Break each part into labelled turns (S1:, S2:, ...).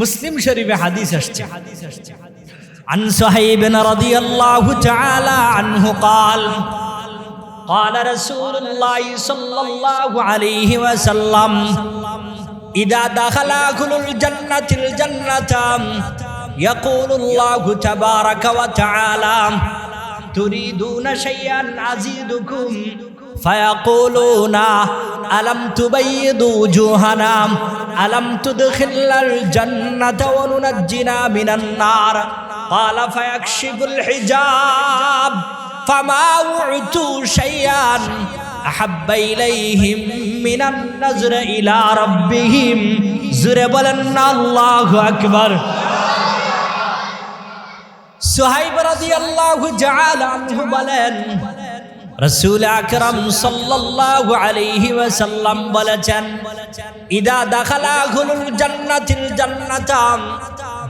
S1: মুসলিম শরীফে হাদিস আসছে عن صهيب رضي الله تعالى عنه قال قال رسول الله صلى الله عليه وسلم إذا دخل أهل الجنة الجنة يقول الله تبارك وتعالى تريدون شيئا أزيدكم فيقولون ألم تبيض وجوهنا ألم تدخل الجنة وننجنا من النار قال فيكشف الحجاب فما وعتوا شيئا أحب إليهم من النظر إلى ربهم زربلن الله أكبر সুহাইব রাদিয়াল্লাহু তাআলা আনহু বলেন রাসূল আকরাম সাল্লাল্লাহু আলাইহি ওয়াসাল্লাম বলেছেন, ইদা দাখালা আহলুল জান্নাতিল জান্নাতাম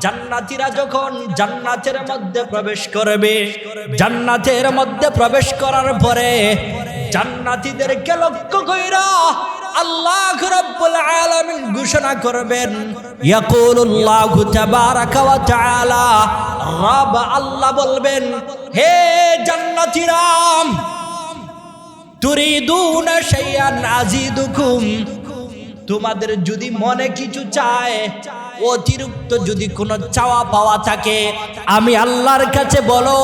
S1: জান্নাতীরা যখন জান্নাতের মধ্যে প্রবেশ করবে, জান্নাতের মধ্যে প্রবেশ করার পরে জান্নাতীদেরকে লক্ষ্য কইরা আল্লাহ রাব্বুল আলামিন ঘোষণা করবেন, ইয়াকুলুল্লাহু তাবারাকা ওয়া তাআলা রব আল্লাহ বলবেন, হে জান্নাতীরা তোমাদের যদি মনে কিছু চায়, অতিরিক্ত যদি কোনো চাওয়া পাওয়া থাকে, আমি আল্লাহর কাছে বলো,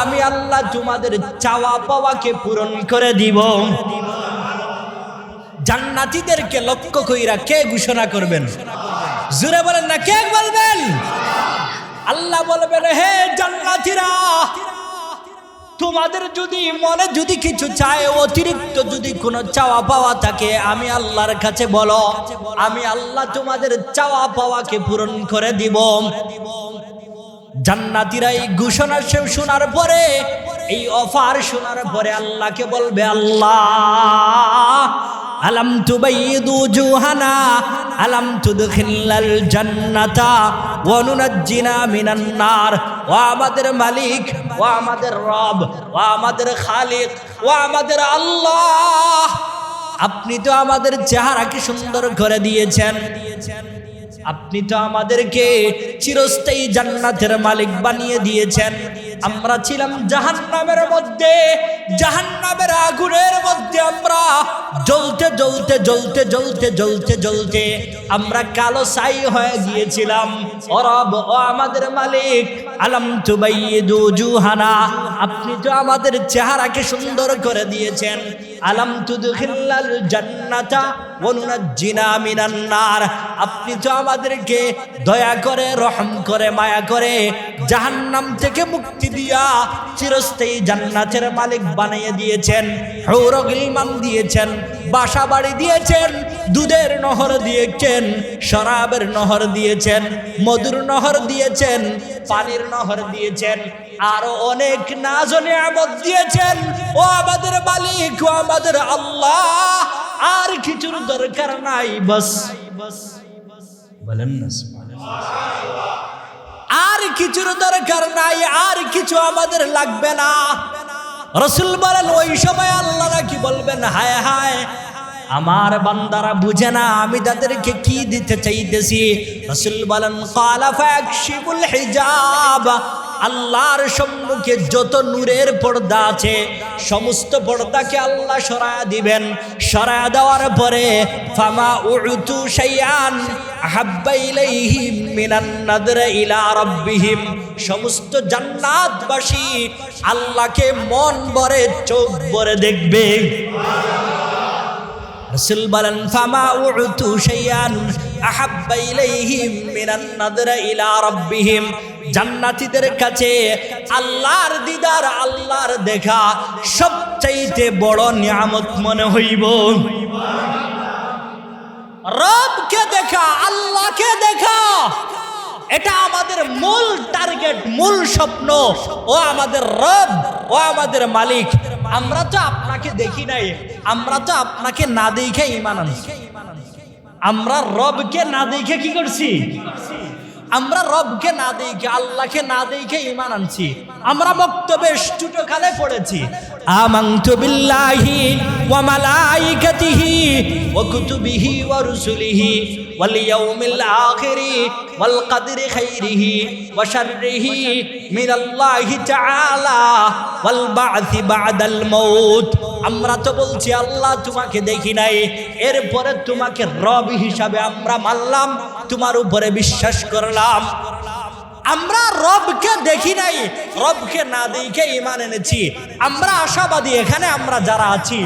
S1: আমি আল্লাহ তোমাদের চাওয়া পাওয়াকে পূরণ করে দিব। জান্নাতীদেরকে লক্ষ্য কইরা কে ঘোষণা করবেন? জুড়ে বলেন না, কে বলবেন? আল্লাহ বলবেন, হে জান্নাতীরা তোমাদের যদি মনে যদি কিছু চায়, অতিরিক্ত যদি কোনো চাওয়া পাওয়া থাকে, আমি আল্লাহর কাছে বলো, আমি আল্লাহ তোমাদের চাওয়া পাওয়াকে পূরণ করে দিব। জান্নাতিরা এই ঘোষণা শোনার পরে, এই অফার শোনার পরে আল্লাহকে বলবে, আল্লাহ। আলাম তুবাইয়িদু জুহানা, আলাম তুদখিলাল জান্নাতা, ওয়া নুনাজ্জিনা মিনান নার। ও আমাদের মালিক, ও আমাদের রব, ও আমাদের খালিক, ও আমাদের আল্লাহ। আপনি তো আমাদের চেহারাকে সুন্দর করে দিয়েছেন। আপনি তো আমাদেরকে চিরস্থায়ী জান্নাতের মালিক বানিয়ে দিয়েছেন। আমরা ছিলাম জাহান্নামের মধ্যে, জাহান্নামের আগুনের মধ্যে আমরা জ্বলতে জ্বলতে জ্বলতে জ্বলতে জ্বলতে জ্বলতে আমরা কালো সাই হয়ে গিয়েছিলাম। অরব, ও আমাদের মালিক, আলম তুবাইয়িদু জুহানা, আপনি তো আমাদের চেহারাকে সুন্দর করে দিয়েছেন। আলম তুদখিলাল জান্নাতা আপনি তো আমাদেরকে দয়া করে, রহম করে, মায়া করে জাহান্নাম থেকে মুক্তি দিয়া চিরস্থায়ী জান্নাতের মালিক বানিয়ে দিয়েছেন হৌরগিলমান দিয়েছেন বাসা বাড়ি দিয়েছেন, দুধের নহর দিয়েছেন, শরাবের নহর দিয়েছেন, মধুর নহর দিয়েছেন, পানির নহর দিয়েছেন, আরও অনেক নাজনে আমদ দিয়েছেন। ও আমাদের মালিক, ও আমাদের আল্লাহ। কিছুর দরকার নাই, বস। বলেন না আর কিছুর দরকার নাই, আর কিছু আমাদের লাগবে না। রসুল বলেন, ওই সময় আল্লাহ কি বলবেন, হায় হায়, আমার বান্দারা বুঝে না, আমি তাদেরকে কি দিতে চাইতেছি? রসুল বলেন কালা ফাকশিবুল হিজাব। আল্লাহর সম্মুখে যত নূরের পর্দা আছে, সমস্ত পর্দাকে আল্লাহ সরায়া দিবেন। সরায়া দেওয়ার পরে, ফামা নাদর ইলা সমস্ত জান্নাতবাসী আল্লাহকে মন ভরে, চোখ ভরে দেখবে। রসুল বলেন, ফামা উতু শাইয়ান আহাব্বা ইলাইহিম মিনান নাদর ইলা রাব্বিহিম। জান্নাতীদের কাছে আল্লাহর দিদার, আল্লাহর দেখা সবচাইতে বড় নিয়ামত মনে হইব। রবকে দেখা, আল্লাহকে দেখা, এটা আমাদের মূল টার্গেট, মূল স্বপ্ন। ও আমাদের রব, ও আমাদের মালিক, আমরা তো আপনাকে দেখি নাই, আমরা তো আপনাকে না দেখে ইমান আমরা রবকে না দেখে কি করছি? আমরা রবকে না দেখে, আল্লাহকে না দেখে ইমান আনছি। আমরা বক্তব্যে স্টুটো খালে পড়েছি। আমানতু বিল্লাহি ওয়া মালাইকাতিহি ওয়া কুতুবিহি ওয়া রুসুলিহি ওয়াল ইয়াউমিল আখিরি ওয়াল কদরি খাইরিহি ওয়া শাররিহি মিনাল্লাহি তাআলা ওয়াল বা'থি বা'দাল মাউত। আমরা তো বলছি, আল্লাহ তোমাকে দেখি নাই। এরপরে তোমাকে রব হিসাবে আমরা মানলাম, তোমার উপরে বিশ্বাস করলাম। আমরা রবকে দেখি নাই, রবকে না দেখে ইমান এনেছি। আমরা আশাবাদী এখানে আমরা যারা আছি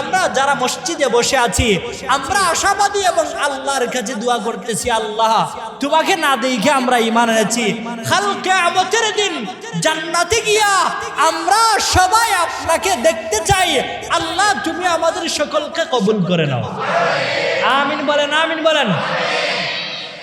S1: আমরা যারা মসজিদে বসে আছি, আমরা আশাবাদী এবং আল্লাহর কাছে দোয়া করতেছি, আল্লাহ তোমাকে না দেখে আমরা ইমান এনেছি। কালকে আমাদের দিন জান্নাতে গিয়া আমরা সবাই আপনাকে দেখতে চাই। আল্লাহ, তুমি আমাদের সকলকে কবুল করে নাও। আমিন বলেন আমিন বলেন।